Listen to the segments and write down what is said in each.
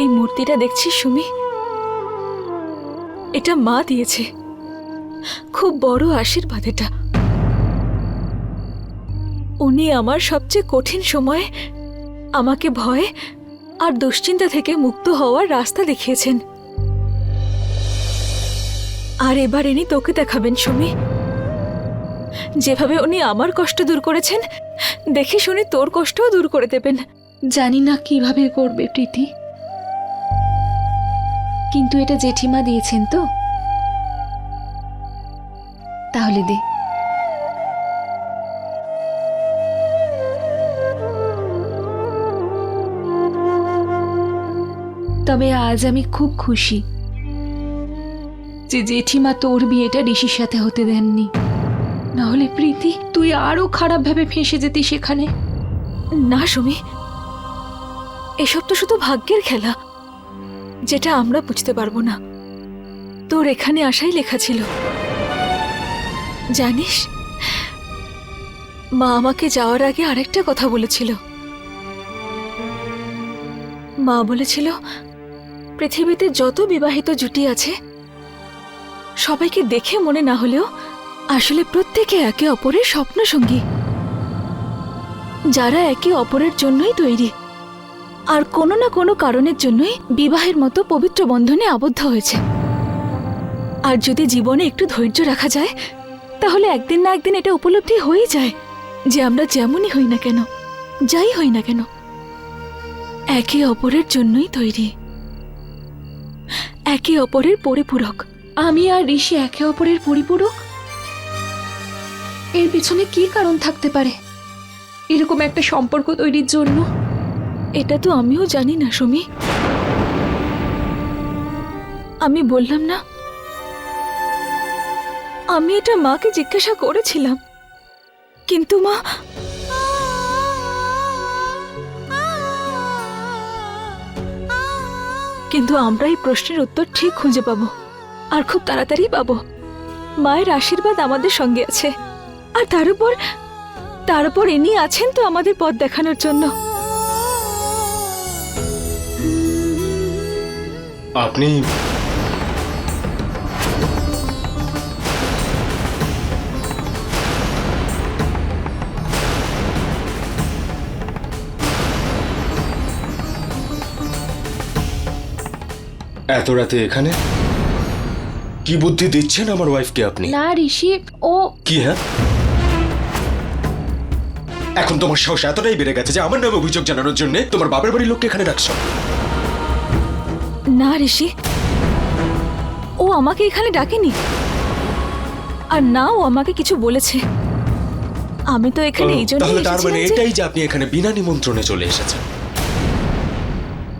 এই মূর্তিটা দেখছিস সুমি। এটা মা দিয়েছে। খুব বড় আশীর্বাদ এটা। উনি আমার সবচেয়ে কঠিন সময়ে আমাকে ভয় আর দুশ্চিন্তা থেকে মুক্ত হওয়ার রাস্তা দেখিয়েছেন। আর এবার ইনি তোকে দেখাবেন, সুমি। যেভাবে উনি আমার কষ্ট দূর করেছেন, দেখি শুনি তোর কষ্টও দূর করে দেবেন। জানি না কীভাবে করবে, প্রীতি। কিন্তু এটা জেঠিমা দিয়েছেন তো। তাহলে দে। তবে আজ আমি খুব খুশি যে জেঠিমা তোর বিয়েটা ঋষির সাথে হতে দেননি। নাহলে প্রীতি, তুই আরও খারাপ ভাবে ফেঁসে যেতি সেখানে। না সুমি, এসব তো শুধু ভাগ্যের খেলা। যেটা আমরা বুঝতে পারব না। তোর এখানে আসাই লেখা ছিল। জানিস, মা আমাকে যাওয়ার আগে আরেকটা কথা বলেছিল। মা বলেছিল, পৃথিবীতে যত বিবাহিত জুটি আছে, সবাইকে দেখে মনে না হলেও আসলে প্রত্যেকে একে অপরের স্বপ্নসঙ্গী। যারা একে অপরের জন্যই তৈরি। আর কোনো না কোনো কারণের জন্যই বিবাহের মতো পবিত্র বন্ধনে আবদ্ধ হয়েছে। আর যদি জীবনে একটু ধৈর্য রাখা যায়, তাহলে একদিন না একদিন এটা উপলব্ধি হয়ে যায় যে আমরা যেমনই হই না কেন, যাই হই না কেন, একে অপরের জন্যই তৈরি। একে অপরের পরিপূরক। আমি আর ঋষি একে অপরের পরিপূরক? এর পিছনে কি কারণ থাকতে পারে? এরকম একটা সম্পর্ক তৈরির জন্য এটা তো আমিও জানি না, সুমি। আমি বললাম না। আমি এটা মাকে জিজ্ঞাসা করেছিলাম। কিন্তু মা কিন্তু আমরা এই প্রশ্নের উত্তর ঠিক খুঁজে পাবো আর খুব তাড়াতাড়ি পাবো। মায়ের আশীর্বাদ আমাদের সঙ্গে আছে। আর তার উপর তার উপর আছেন তো আমাদের পথ দেখানোর জন্য। আপনি এত রাতে এখানে? কি বুদ্ধি দিচ্ছেন আমার ওয়াইফকে আপনি? না ঋষি ও কি হ্যাঁ? এখন তোমার সাহস এতটাই বেড়ে গেছে যে আমার নামে অভিযোগ জানানোর জন্য তোমার বাপের বাড়ির লোককে এখানে রাখছো না ঋষি। ও আমাকে এখানে ডাকেনি। আর না ও আমাকে কিছু বলেছে। আমি তো এখানে এই জন্য তাহলে তার মানে এটাই যে আপনি এখানে বিনা নিমন্ত্রণে চলে এসেছেন।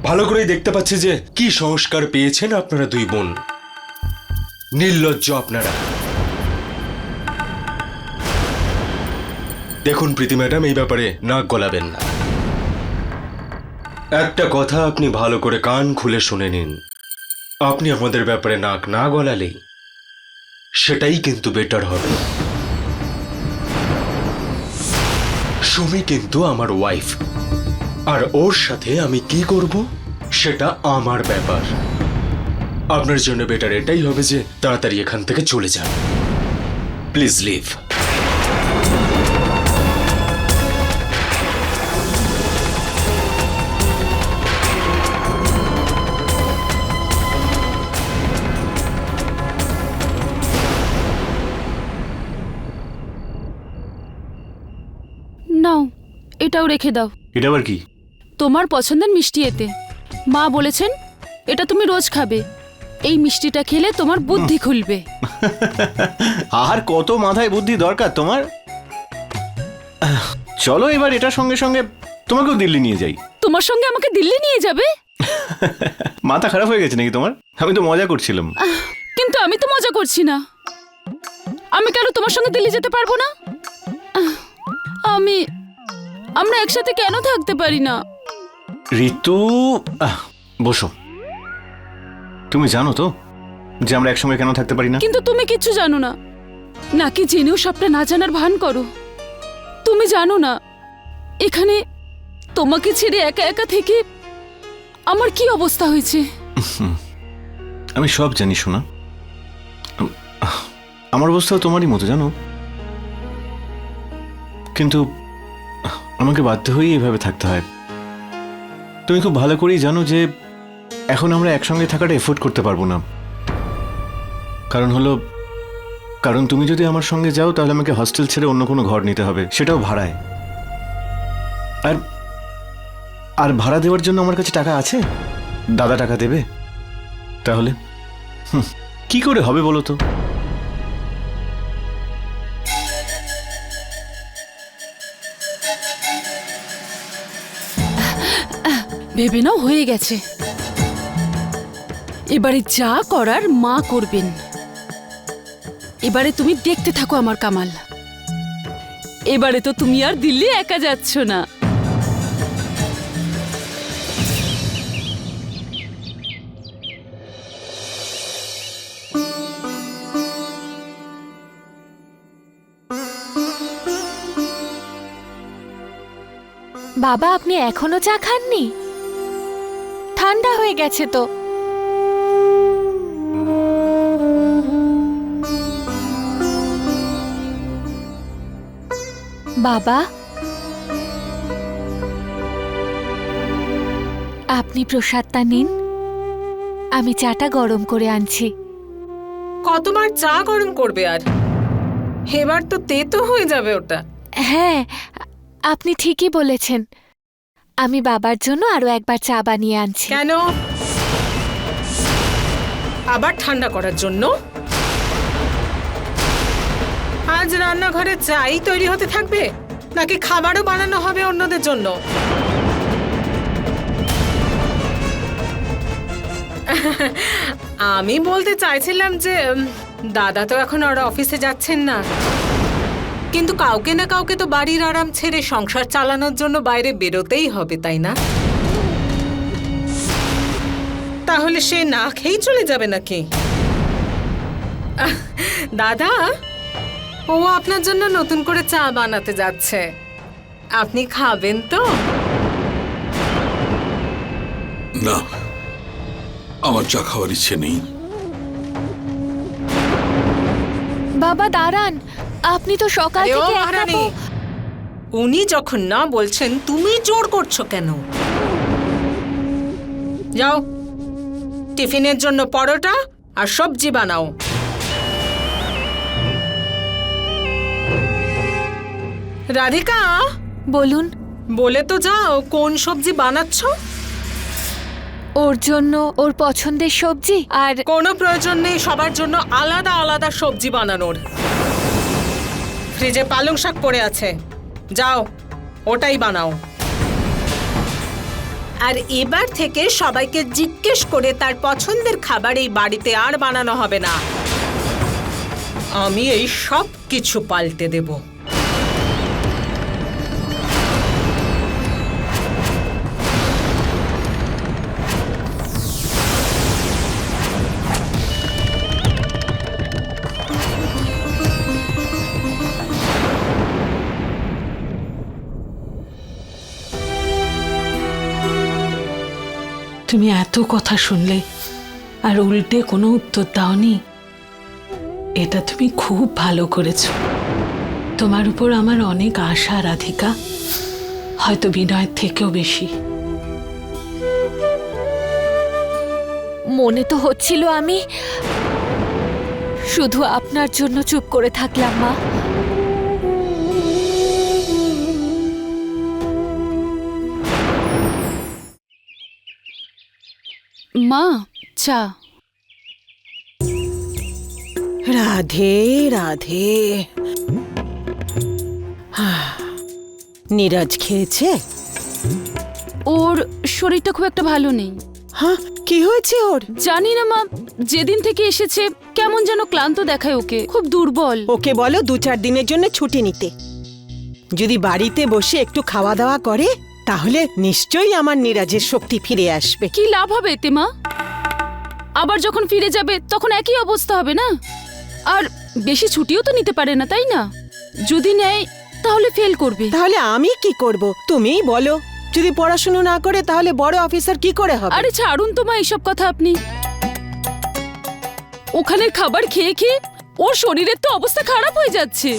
ভালো করেই দেখতে পাচ্ছি যে কি সংস্কার পেয়েছেন আপনারা দুই বোন। নির্লজ্জ আপনারা। দেখুন প্রীতি ম্যাডাম এই ব্যাপারে নাক গলাবেন না। একটা কথা আপনি ভালো করে কান খুলে শুনে নিন। আপনি আমাদের ব্যাপারে নাক না গলালেই সেটাই কিন্তু বেটার হবে। সুমি কিন্তু আমার ওয়াইফ আর ওর সাথে আমি কি করব সেটা আমার ব্যাপার। আপনার জন্য বেটার এটাই হবে যে তাড়াতাড়ি এখান থেকে চলে যান। প্লিজ লিভ এটাও রেখে দাও। এটা আবার কি? তোমার পছন্দের মিষ্টি এতে। মা বলেছেন এটা তুমি রোজ খাবে। এই মিষ্টিটা খেলে তোমার বুদ্ধি খুলবে। আর কত মাথায় বুদ্ধি দরকার তোমার? চলো এবার এটার সঙ্গে সঙ্গে তোমাকেও দিল্লি নিয়ে যাই। তোমার সঙ্গে আমাকে দিল্লি নিয়ে যাবে? মাথা খারাপ হয়ে গেছে নাকি তোমার? আমি তো মজা করছিলাম। কিন্তু আমি তো মজা করছি না। আমি কেন তোমার সঙ্গে দিল্লি যেতে পারব না? আমি আমরা একসাথে কেন থাকতে পারি না? ঋতু আহ, বসো। তুমি জানো তো যে আমরা একসঙ্গে কেন থাকতে পারি না? কিন্তু তুমি কিচ্ছু জানো না। নাকি জেনেও সবটা না জানার ভান করো? তুমি জানো না এখানে তোমাকে ছেড়ে একা একা থেকে আমার কি অবস্থা হয়েছে? আমি সব জানি শোনা আম- আমার অবস্থাও তোমারই মতো জানো? কিন্তু আমাকে বাধ্য হয়েই এভাবে থাকতে হয়। তুমি খুব ভালো করেই জানো যে এখন আমরা একসঙ্গে থাকাটা এফোর্ড করতে পারব না। কারণ হলো, কারণ তুমি যদি আমার সঙ্গে যাও, তাহলে আমাকে হস্টেল ছেড়ে অন্য কোনো ঘর নিতে হবে, সেটাও ভাড়ায়। আর আর ভাড়া দেওয়ার জন্য আমার কাছে টাকা আছে? দাদা টাকা দেবে? তাহলে? কি করে হবে বলো তো? ভেবে নাও, হয়ে গেছে। এবারে যা করার মা করবেন। এবারে তুমি দেখতে থাকো আমার কামাল। এবারে তো তুমি আর দিল্লি একা যাচ্ছ না। বাবা, আপনি এখনও চা খাননি? ঠান্ডা হয়ে গেছে তো। বাবা? আপনি প্রসাদটা নিন। আমি চাটা গরম করে আনছি। কতবার চা গরম করবে আর? এবার তো তেতো হয়ে যাবে ওটা। হ্যাঁ আপনি ঠিকই বলেছেন। আমি বাবার জন্য আরও একবার চা বানিয়ে আনছি। কেন? আবার ঠান্ডা করার জন্য? আজ রান্নাঘরে চাই তৈরি হতে থাকবে, নাকি খাবারও বানানো হবে অন্যদের জন্য? আমি বলতে চাইছিলাম যে দাদা তো এখন আর অফিসে যাচ্ছেন না। কিন্তু কাউকে না কাউকে তো বাড়ির আরাম ছেড়ে সংসার চালানোর জন্য বাইরে বেরোতেই হবে তাই না? তাহলে সে না খেয়েই চলে যাবে নাকি? দাদা ও আপনার জন্য নতুন করে চা বানাতে যাচ্ছে। আপনি খাবেন তো? না আমার চা খাওয়ার ইচ্ছে নেই। বাবা দাঁড়ান। আপনি তো সকাল আরে ও থেকে একা মহারানী। বউ- উনি যখন না বলছেন তুমি জোর করছ কেন? যাও টিফিনের জন্য পরোটা আর সবজি বানাও। রাধিকা! বলুন। বলে তো যাও কোন সবজি বানাচ্ছ? ওর জন্য ওর পছন্দের সবজি আর কোনো প্রয়োজন নেই সবার জন্য আলাদা আলাদা সবজি বানানোর। ফ্রিজে পালং শাক পড়ে আছে। যাও ওটাই বানাও। আর এবার থেকে সবাইকে জিজ্ঞেস করে তার পছন্দের খাবার এই বাড়িতে আর বানানো হবে না। আমি এই সব কিছু পাল্টে দেব। তুমি এত কথা শুনলে আর উল্টে কোনো উত্তর দাওনি, এটা তুমি খুব ভালো করেছ। তোমার উপর আমার অনেক আশা, রাধিকা। হয়তো বিনয়ের থেকেও বেশি। মনে তো হচ্ছিল আমি শুধু আপনার জন্য চুপ করে থাকলাম, মা। মা চা। রাধে রাধে। নীরজ খেয়েছে? ওর শরীরটা খুব একটা ভালো নেই। হ্যাঁ কি হয়েছে ওর? জানি না মা যেদিন থেকে এসেছে কেমন যেন ক্লান্ত দেখায় ওকে খুব দুর্বল। ওকে বলো দু চার দিনের জন্য ছুটি নিতে। যদি বাড়িতে বসে একটু খাওয়া দাওয়া করে? তাহলে নিশ্চয়ই আমার নীরাজের শক্তি ফিরে আসবে। কি লাভ হবে এতে মা? আবার যখন ফিরে যাবে তখন একই অবস্থা হবে না? আর বেশি ছুটিও তো নিতে পারে না তাই না? যদি নেয় তাহলে ফেল করবে। তাহলে আমি কি করব? তুমিই বলো। যদি পড়াশুনো না করে তাহলে বড় অফিসার কি করে হবে? আরে ছাড়ুন তো মা এইসব কথা আপনি। ওখানের খাবার খেয়ে খেয়ে ওর শরীরের তো অবস্থা খারাপ হয়ে যাচ্ছে।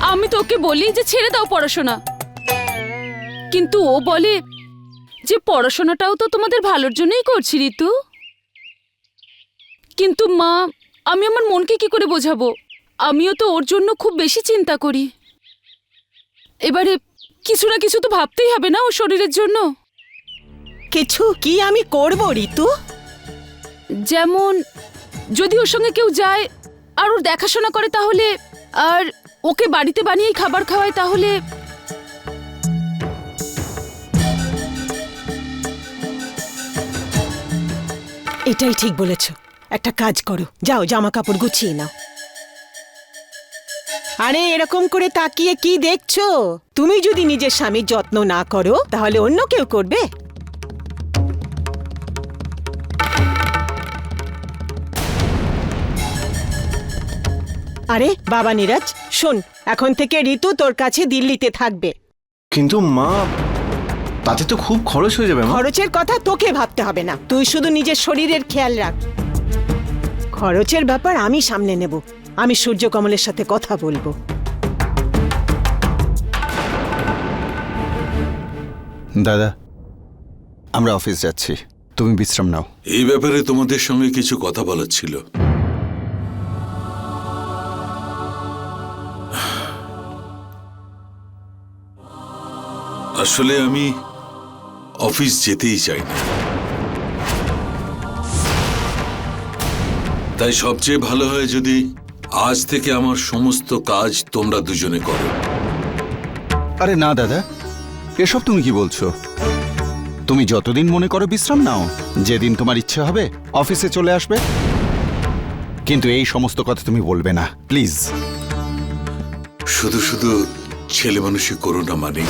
আমি তো ওকে বলি যে ছেড়ে দাও পড়াশোনা। কিন্তু ও বলে যে পড়াশোনাটাও তো তোমাদের ভালোর জন্যই করছি ঋতু। কিন্তু মা আমি আমার মনকে কি করে বোঝাবো? আমিও তো ওর জন্য খুব বেশি চিন্তা করি। এবারে কিছু না কিছু তো ভাবতেই হবে না ওর শরীরের জন্য? কিছু কি আমি করব ঋতু? যেমন যদি ওর সঙ্গে কেউ যায় আর ওর দেখাশোনা করে তাহলে আর ওকে বাড়িতে বানিয়েই খাবার খাওয়ায় তাহলে এটাই ঠিক বলেছ। একটা কাজ করো। যাও জামা কাপড় গুছিয়ে নাও। আরে, এরকম করে তাকিয়ে কি দেখছ? তুমি যদি নিজের স্বামীর যত্ন না করো, তাহলে অন্য কেউ করবে? আরে, বাবা নীরাজ, শোন, এখন থেকে ঋতু তোর কাছে দিল্লিতে থাকবে। কিন্তু মা তাতে তো খুব খরচ হয়ে যাবে মা। খরচের কথা তোকে ভাবতে হবে না। তুই শুধু নিজের শরীরের খেয়াল রাখ। খরচের ব্যাপার আমি সামনে নেব। আমি সূর্যকমলের সাথে কথা বলব। দাদা আমরা অফিস যাচ্ছি। তুমি বিশ্রাম নাও। এই ব্যাপারে তোমাদের সঙ্গে কিছু কথা বলার ছিল। আসলে আমি অফিস যেতেই চাই না। তাই সবচেয়ে ভালো হয় যদি আজ থেকে আমার সমস্ত কাজ তোমরা দুজনে করো। আরে না দাদা। এসব তুমি কি বলছো? তুমি যতদিন মনে করো বিশ্রাম নাও। যেদিন তোমার ইচ্ছে হবে অফিসে চলে আসবে। কিন্তু এই সমস্ত কথা তুমি বলবে না প্লিজ। শুধু শুধু ছেলে মানুষই করো না মানে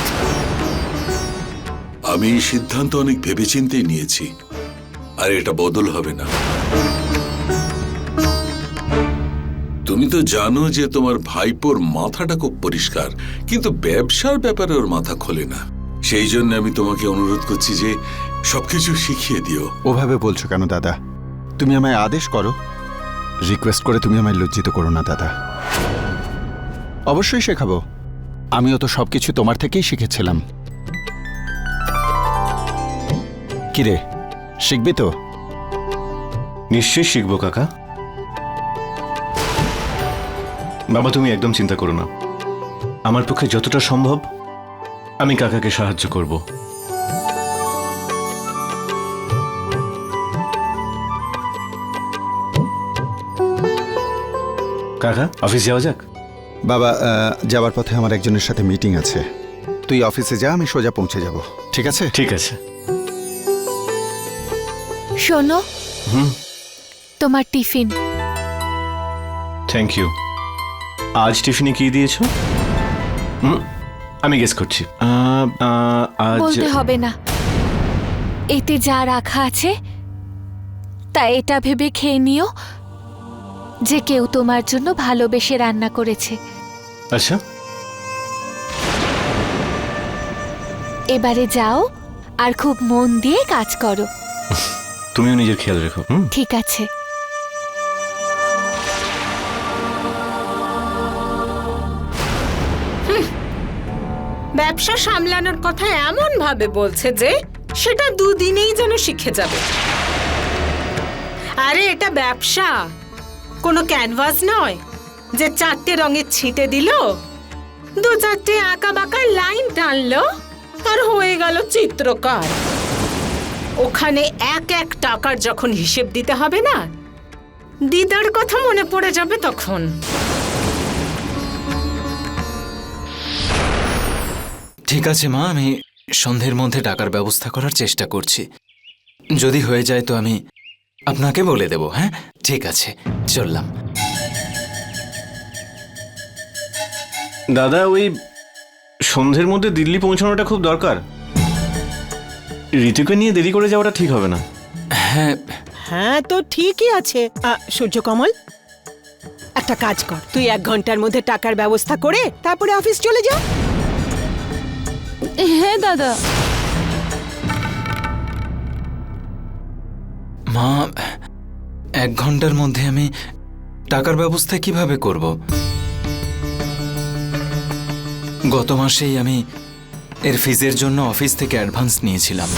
আমি এই সিদ্ধান্ত অনেক ভেবেচিন্তেই নিয়েছি, আর এটা বদল হবে না। তুমি তো জানো যে তোমার ভাইপোর মাথাটা খুব পরিষ্কার, কিন্তু ব্যবসার ব্যাপারে ওর মাথা খোলে না। সেই জন্য আমি তোমাকে অনুরোধ করছি যে সবকিছু শিখিয়ে দিও। ওভাবে বলছো কেন, দাদা? তুমি আমায় আদেশ করো। রিকোয়েস্ট করে তুমি আমায় লজ্জিত করো না, দাদা। অবশ্যই শেখাবো। আমিও তো সবকিছু তোমার থেকেই শিখেছিলাম। কিরে? শিখবি তো? নিশ্চয়ই শিখব কাকা। বাবা তুমি একদম চিন্তা করো না। আমার পক্ষে যতটা সম্ভব আমি কাকাকে সাহায্য করব। কাকা অফিস যাওয়া যাক? বাবা আহ, যাবার পথে আমার একজনের সাথে মিটিং আছে। তুই অফিসে যা আমি সোজা পৌঁছে যাব। ঠিক আছে? ঠিক আছে। শোনো। হুম। তোমার টিফিন। থ্যাংক ইউ আজ টিফিনে কি দিয়েছ? হুম, আমি গেস করছি। আহ, আহ, আজ বলতে হবে না। এতে যা রাখা আছে তা এটা ভেবে খেয়ে নিও যে কেউ তোমার জন্য ভালোবেসে রান্না করেছে। আচ্ছা। এবারে যাও আর খুব মন দিয়ে কাজ করো। তুমিও নিজের খেয়াল রেখো হুম? ঠিক আছে। ব্যবসা সামলানোর কথা এমন ভাবে বলছে যে সেটা দুদিনেই যেন শিখে যাবে। আরে এটা ব্যবসা। কোনো ক্যানভাস নয় যে চারটে রঙের ছিটে দিল দু চারটে আঁকা বাঁকা লাইন টানলো আর হয়ে গেল চিত্রকার। ওখানে এক এক টাকার যখন হিসেব দিতে হবে না দিদার কথা মনে পড়ে যাবে তখন। ঠিক আছে মা আমি সন্ধ্যের মধ্যে টাকার ব্যবস্থা করার চেষ্টা করছি। যদি হয়ে যায় তো আমি আপনাকে বলে দেব হ্যাঁ? ঠিক আছে চললাম। দাদা ওই সন্ধ্যের মধ্যে দিল্লি পৌঁছানোটা খুব দরকার। ঋতুকে নিয়ে দেরি করে যাওয়াটা ঠিক হবে না। হ্যাঁ। হ্যাঁ তো ঠিকই আছে। সূর্য কমল একটা কাজ কর। তুই এক ঘণ্টার মধ্যে টাকার ব্যবস্থা করে তারপরে অফিস চলে যা। হ্যাঁ দাদা। মা এক ঘণ্টার মধ্যে আমি টাকার ব্যবস্থা কীভাবে করব? গত মাসেই আমি এর ফিজের জন্য অফিস থেকে অ্যাডভান্স নিয়েছিলাম।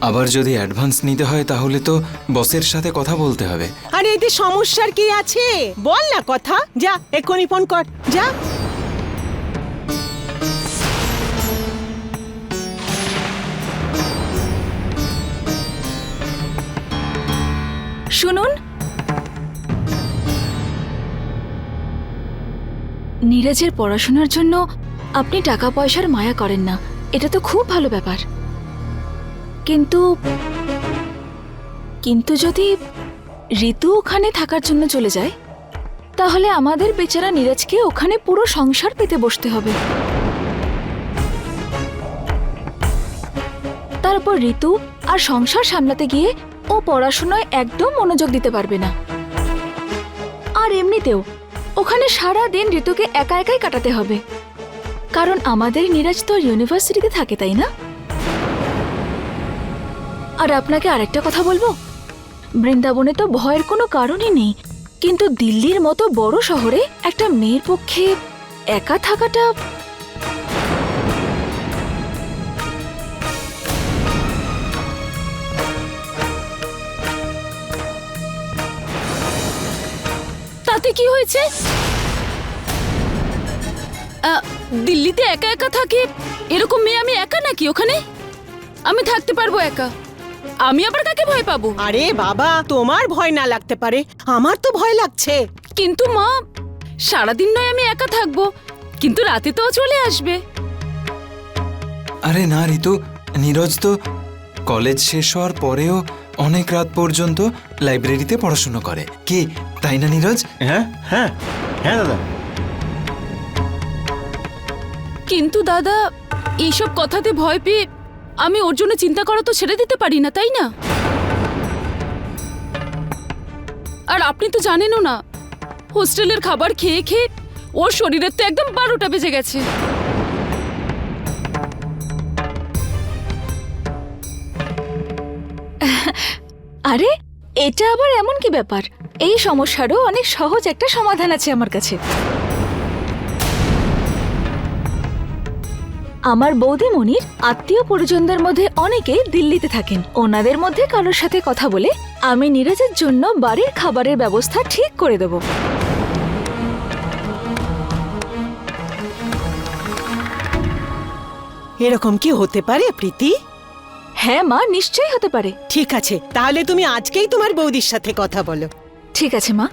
আবার যদি অ্যাডভান্স নিতে হয় তাহলে তো বসের সাথে কথা বলতে হবে। আরে এতে সমস্যার কি আছে? বল না কথা। যা এক্ষুনি ফোন কর। যা। শুনুন। নীরজের পড়াশোনার জন্য আপনি টাকা পয়সার মায়া করেন না। এটা তো খুব ভালো ব্যাপার। কিন্তু কিন্তু যদি ঋতু ওখানে থাকার জন্য চলে যায়, তাহলে আমাদের বেচারা নীরজকে ওখানে পুরো সংসার পেতে বসতে হবে। তারপর ঋতু আর সংসার সামলাতে গিয়ে ও পড়াশোনায় একদম মনোযোগ দিতে পারবে না। আর এমনিতেও, ওখানে সারা দিন ঋতুকে একা একাই কাটাতে হবে। কারণ আমাদের নীরজ তো ইউনিভার্সিটিতে থাকে, তাই না? আর আপনাকে আরেকটা কথা বলব? বৃন্দাবনে তো ভয়ের কোনো কারণই নেই, কিন্তু দিল্লির মতো বড় শহরে একটা মেয়ের পক্ষে একা থাকাটা তাতে কি হয়েছে? দিল্লিতে একা একা থাকে? এরকম মেয়ে আমি একা নাকি ওখানে? আমি থাকতে পারব একা। আমি আবার কাকে ভয় পাবো? আরে বাবা তোমার ভয় না লাগতে পারে। আমার তো ভয় লাগছে। কিন্তু মা সারাদিন নয় আমি একা থাকব। কিন্তু রাতে তো চলে আসবে। আরে না ঋতু। নীরজ তো কলেজ শেষ হওয়ার পরেও অনেক রাত পর্যন্ত লাইব্রেরিতে পড়াশুনো করে। কি? তাই না নীরজ? হ্যাঁ হ্যাঁ। হ্যাঁ দাদা। কিন্তু দাদা, এইসব কথাতে ভয় পেয়ে আমি ওর জন্য চিন্তা করা তো ছেড়ে দিতে পারি না, তাই না? আর আপনি তো জানেনও না, হোস্টেলের খাবার খেয়ে খেয়ে ওর শরীরের তো একদম বারোটা বেজে গেছে। আরে, এটা আবার এমন কি ব্যাপার? এই সমস্যারও অনেক সহজ একটা সমাধান আছে আমার কাছে। আমার বৌদিমণির আত্মীয় পরিজনদের মধ্যে অনেকেই দিল্লিতে থাকেন। ওনাদের মধ্যে কারোর সাথে কথা বলে আমি নীরজের জন্য বাড়ির খাবারের ব্যবস্থা ঠিক করে দেব। এরকম কি হতে পারে প্রীতি? হ্যাঁ মা নিশ্চয়ই হতে পারে। ঠিক আছে তাহলে তুমি আজকেই তোমার বৌদির সাথে কথা বলো। ঠিক আছে মা।